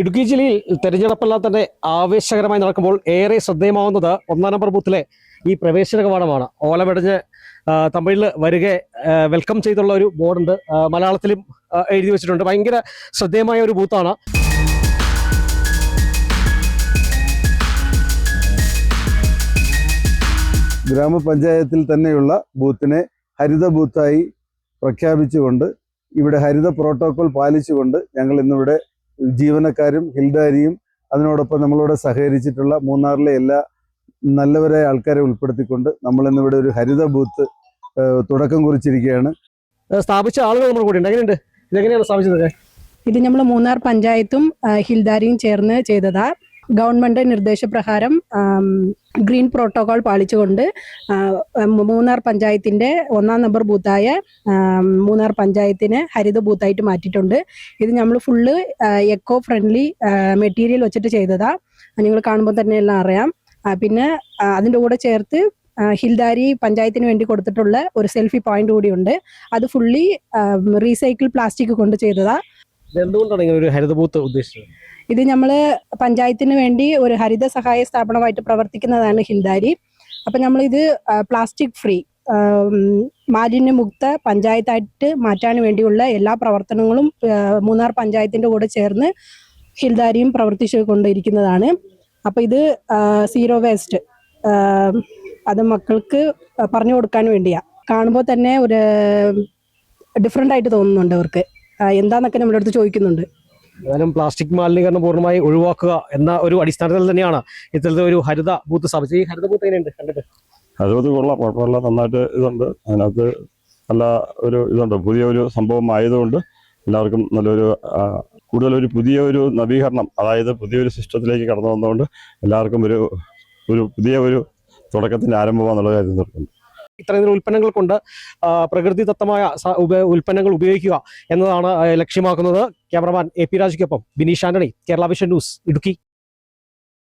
ഇടുക്കി ജില്ലയിൽ തെരഞ്ഞെടുപ്പെല്ലാം തന്നെ ആവേശകരമായി നടക്കുമ്പോൾ ഏറെ ശ്രദ്ധേയമാവുന്നത് ഒന്നാം നമ്പർ ബൂത്തിലെ ഈ പ്രവേശന കവാടമാണ്. ഓലമെടഞ്ഞ് തമിഴിൽ വരിക വെൽക്കം ചെയ്തുള്ള ഒരു ബോർഡുണ്ട്. മലയാളത്തിലും എഴുതി വെച്ചിട്ടുണ്ട്. ഭയങ്കര ശ്രദ്ധേയമായ ഒരു ബൂത്താണ്. ഗ്രാമപഞ്ചായത്തിൽ തന്നെയുള്ള ബൂത്തിനെ ഹരിത ബൂത്തായി പ്രഖ്യാപിച്ചുകൊണ്ട് ഇവിടെ ഹരിത പ്രോട്ടോകോൾ പാലിച്ചുകൊണ്ട് ഞങ്ങൾ ഇന്നിവിടെ ജീവനക്കാരും ഹിൽഡാരിയും അതിനോടൊപ്പം നമ്മളോട് സഹകരിച്ചിട്ടുള്ള മൂന്നാറിലെ എല്ലാ നല്ലവരായ ആൾക്കാരെ ഉൾപ്പെടുത്തിക്കൊണ്ട് നമ്മൾ ഇന്നിവിടെ ഒരു ഹരിത ബൂത്ത് തുടക്കം കുറിച്ചിരിക്കുകയാണ്. സ്ഥാപിച്ച ആളുകൾ നമ്മുടെ കൂടെ ഉണ്ട് എങ്ങനെയുണ്ട്? ഇതെങ്ങനെയാണ് സ്ഥാപിച്ചത് ഇത് നമ്മൾ മൂന്നാർ പഞ്ചായത്തും ഹിൽദാരിയും ചേർന്ന് ചെയ്തതാ. ഗവൺമെന്റ് നിർദ്ദേശപ്രകാരം ഗ്രീൻ പ്രോട്ടോകോൾ പാലിച്ചുകൊണ്ട് മൂന്നാർ പഞ്ചായത്തിന്റെ ഒന്നാം നമ്പർ ബൂത്തായ മൂന്നാർ പഞ്ചായത്തിനെ ഹരിത ബൂത്തായിട്ട് മാറ്റിയിട്ടുണ്ട്. ഇത് നമ്മൾ ഫുള്ള് എക്കോ ഫ്രണ്ട്ലി മെറ്റീരിയൽ വെച്ചിട്ട് ചെയ്തതാ. നിങ്ങൾ കാണുമ്പോൾ തന്നെ എല്ലാം അറിയാം. പിന്നെ അതിന്റെ കൂടെ ചേർത്ത് ഹിൽദാരി പഞ്ചായത്തിന് വേണ്ടി കൊടുത്തിട്ടുള്ള ഒരു സെൽഫി പോയിന്റ് കൂടിയുണ്ട് അത് ഫുള്ളി റീസൈക്കിൾ പ്ലാസ്റ്റിക് കൊണ്ട് ചെയ്തതാ. ഇത് എന്തുകൊണ്ടാണ് ഒരു ഹരിത ബൂത്ത് ഉദ്ദേശിച്ചത്? ഇത് നമ്മൾ പഞ്ചായത്തിന് വേണ്ടി ഒരു ഹരിത സഹായ സ്ഥാപനമായിട്ട് പ്രവർത്തിക്കുന്നതാണ് ഹിന്ദാരി. അപ്പൊ നമ്മൾ ഇത് പ്ലാസ്റ്റിക് ഫ്രീ മാലിന്യമുക്ത പഞ്ചായത്തായിട്ട് മാറ്റാൻ വേണ്ടിയുള്ള എല്ലാ പ്രവർത്തനങ്ങളും മൂന്നാർ പഞ്ചായത്തിന്റെ കൂടെ ചേർന്ന് ഹിൽദാരിയും പ്രവർത്തിച്ചു കൊണ്ടിരിക്കുന്നതാണ്. അപ്പം ഇത് സീറോ വേസ്റ്റ് അത് മക്കൾക്ക് പറഞ്ഞു കൊടുക്കാൻ വേണ്ടിയാ. കാണുമ്പോൾ തന്നെ ഒരു ഡിഫറെന്റ് ആയിട്ട് തോന്നുന്നുണ്ട് അവർക്ക്. എന്താന്നൊക്കെ നമ്മുടെ അടുത്ത് ചോദിക്കുന്നുണ്ട്. ഏതായാലും പ്ലാസ്റ്റിക് മാലിന്യീകരണം പൂർണമായി ഒഴിവാക്കുക എന്ന ഒരു അടിസ്ഥാനത്തിൽ തന്നെയാണ് ഇത്തരത്തിൽ ഒരു ഹരിത ബൂത്ത് സ്ഥാപിച്ചത്. ഈ ഹരിത ബൂത്ത് എങ്ങനെയുണ്ട്? കണ്ടിട്ട്. കൊള്ളാം. കുഴപ്പമില്ല. നന്നായിട്ട് ഇതുണ്ട്. അതിനകത്ത് നല്ല ഒരു ഇതുണ്ട്. പുതിയ ഒരു സംഭവം ആയതുകൊണ്ട് എല്ലാവർക്കും നല്ലൊരു കൂടുതൽ ഒരു പുതിയ ഒരു നവീകരണം അതായത് പുതിയൊരു സിസ്റ്റത്തിലേക്ക് കടന്നു വന്നതുകൊണ്ട് എല്ലാവർക്കും ഒരു ഒരു പുതിയ ഒരു തുടക്കത്തിന്റെ ആരംഭമാണെന്നുള്ള കാര്യം ഇത്തരം ഉൽപ്പന്നങ്ങൾ കൊണ്ട് പ്രകൃതിദത്തമായ ഉൽപ്പന്നങ്ങൾ ഉപയോഗിക്കുക എന്നതാണ് ലക്ഷ്യമാക്കുന്നത്. ക്യാമറമാൻ എ പി രാജയ്ക്കൊപ്പം Bineesh Antony. Kerala vision news Idukki.